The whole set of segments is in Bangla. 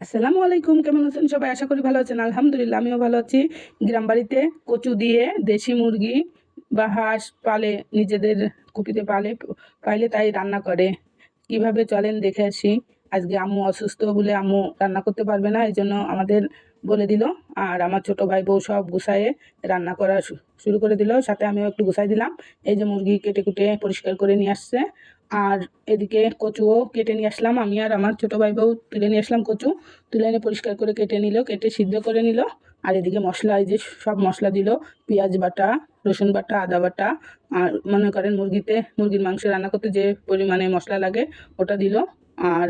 আসসালামু আলাইকুম, কেমন আছেন সবাই? আশা করি ভালো আছেন। আলহামদুলিল্লাহ, আমিও ভালো আছি। গ্রাম বাড়িতে কচু দিয়ে দেশি মুরগি বা হাঁস পালে, নিজেদের কুপিতে পালে, পাইলে তাই রান্না করে। কীভাবে চলেন দেখে আসি। আজকে আম্মু অসুস্থ বলে আম্মু রান্না করতে পারবে না এই জন্য আমাদের বলে দিল। আর আমার ছোট ভাই বউ সব গুছায়ে রান্না করা শুরু করে দিল। সাথে আমিও একটু গুছাই দিলাম। এই যে মুরগি কেটে কুটে পরিষ্কার করে নিয়ে আসছে। আর এদিকে কচুও কেটে নিয়ে আসলাম। আমি আর আমার ছোট ভাই বউ তুলে নিয়ে আসলাম কচু। তুলে এনে পরিষ্কার করে কেটে নিল, কেটে সিদ্ধ করে নিল। আর এদিকে মশলা, এই যে সব মশলা দিল, পেঁয়াজ বাটা, রসুন বাটা, আদা বাটা। আর মনে করেন মুরগিতে, মুরগির মাংস রান্না করতে যে পরিমাণে মশলা লাগে, ওটা দিল। আর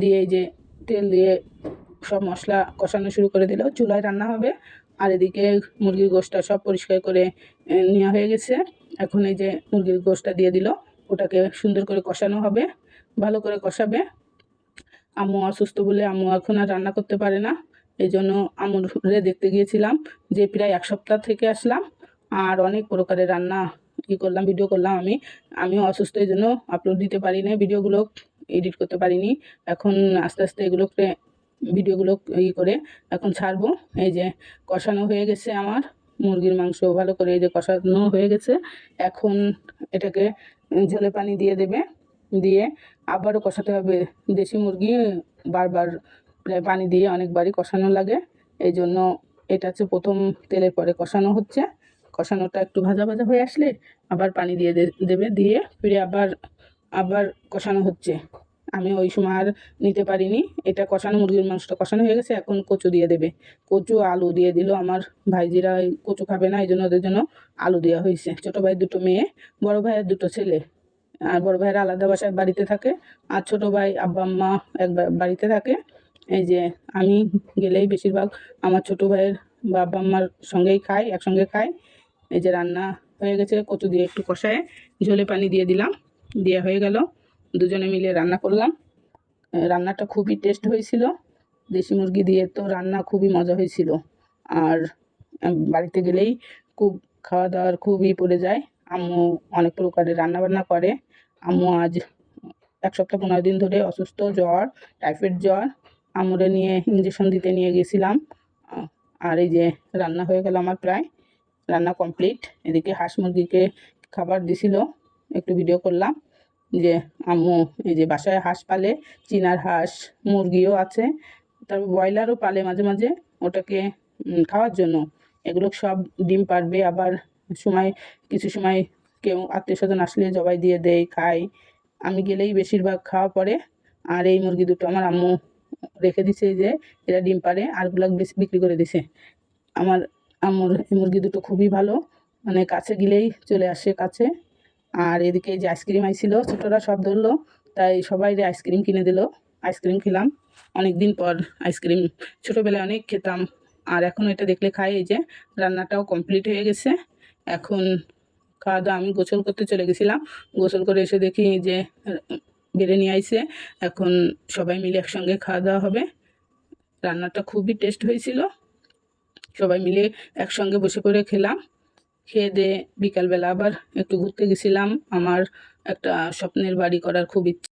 দিয়ে এই যে তেল দিয়ে সব মশলা কষানো শুরু করে দিল। চুলায় রান্না হবে। আর এদিকে মুরগির গোশটা সব পরিষ্কার করে নেওয়া হয়ে গেছে। এখন এই যে মুরগির গোশটা দিয়ে দিল। ওটাকে সুন্দর করে কষানো হবে, ভালো করে কষাবে। আম্মু অসুস্থ বলে আম্মু এখন আর রান্না করতে পারে না, এই জন্য আম্মুরে দেখতে গিয়েছিলাম যে প্রায় এক সপ্তাহ থেকে আসলাম আর অনেক প্রকারের রান্না ই করলাম ভিডিও করলাম আমি। আমিও অসুস্থ, এই জন্য আপলোড দিতে পারি না ভিডিওগুলো এডিট করতে পারিনি। এখন আস্তে আস্তে এগুলোকে ভিডিওগুলো ই করে এখন ছাড়বো। এই যে কষানো হয়ে গেছে আমার, মুরগির মাংস ভালো করে এই যে কষানো হয়ে গেছে। এখন এটাকে ঝোলে পানি দিয়ে দেবে। দিয়ে আবারও কষাতে হবে। দেশি মুরগি বারবার প্রায় পানি দিয়ে অনেকবারই কষানো লাগে। এই জন্য এটা হচ্ছে প্রথম তেলের পরে কষানো হচ্ছে। কষানোটা একটু ভাজা ভাজা হয়ে আসলে আবার পানি দিয়ে দেবে। দিয়ে ফিরে আবার আবার কষানো হচ্ছে। আমি ওই সময় আর নিতে পারিনি। এটা কষানো মুরগির মাংসটা কষানো হয়ে গেছে, এখন কচু দিয়ে দেবে। কচু, আলু দিয়ে দিল আমার ভাইজিরা ওই কচু খাবে না এই জন্য ওদের জন্য আলু দেওয়া হয়েছে। ছোটো ভাইয়ের দুটো মেয়ে, বড় ভাইয়ের দুটো ছেলে। আর বড় ভাইয়ের আলাদা বাসায় বাড়িতে থাকে, আর ছোট ভাই আব্বা আম্মা এক বাড়িতে থাকে। এই যে আমি গেলেই বেশিরভাগ আমার ছোট ভাইয়ের বা আব্বা আম্মার সঙ্গেই খাই, একসঙ্গে খাই। এই যে রান্না হয়ে গেছে, কচু দিয়ে একটু কষায় ঝোলে পানি দিয়ে দিলাম। দেওয়া হয়ে গেল। দুজনে মিলে রান্না করলাম। রান্নাটা খুবই টেস্ট হয়েছিল। দেশি মুরগি দিয়ে তো রান্না খুবই মজা হয়েছিল। আর বাড়িতে গেলেই খুব খাওয়া দাওয়ার খুবই পড়ে যায়। আম্মু অনেক প্রকারের রান্না বান্না করে। আম্মু আজ এক সপ্তাহ পনেরো দিন ধরে অসুস্থ, জ্বর, টাইফয়েড জ্বর। আম্মুরে নিয়ে ইঞ্জেকশন দিতে নিয়ে গেছিলাম। আর এই যে রান্না হয়ে গেল আমার প্রায়। রান্না কমপ্লিট এদিকে হাঁস মুরগিকে খাবার দিছিল। একটু ভিডিও করলাম। যে আম্মু, এই যে বাসায় হাঁস পালে, চিনার হাঁস, মুরগিও আছে। তারপর ব্রয়লারও পালে মাঝে মাঝে, ওটাকে খাওয়ার জন্য। এগুলো সব ডিম পারবে, আবার সময়, কিছু সময় কেউ আত্মীয় স্বজন আসলে জবাই দিয়ে দেয়, খায়। আমি গেলেই বেশিরভাগ খাওয়া পরে, আর এই মুরগি দুটো আমার আম্মু রেখে দিছে যে, এরা ডিম পারে বেশি বিক্রি করে দিছে। আমার আম্মুর, এই মুরগি দুটো খুবই ভালো মানে কাছে গেলেই চলে আসে কাছে। আর এদিকে যে আইসক্রিম আইছিল ছোটরা সব ধরলো, তাই সবাই আইসক্রিম কিনে দিল। আইসক্রিম খেলাম অনেক দিন পর আইসক্রিম, ছোটোবেলায় অনেক খেতাম। আর এখন এটা দেখলে খাই, এই যে রান্নাটাও কমপ্লিট হয়ে গেছে। এখন খাওয়া দাওয়া আমি গোসল করতে চলে গেছিলাম। গোসল করে এসে দেখি যে, বেড়ে নিয়ে আইছে এখন সবাই মিলে একসঙ্গে খাওয়া দাওয়া হবে। রান্নাটা খুবই টেস্ট হয়েছিল। সবাই মিলে একসঙ্গে বসে করে খেলাম। খেয়ে দিয়ে বিকালবেলা আবার একটু ঘুরতে গেছিলাম। আমার একটা স্বপ্নের বাড়ি করার খুব ইচ্ছে।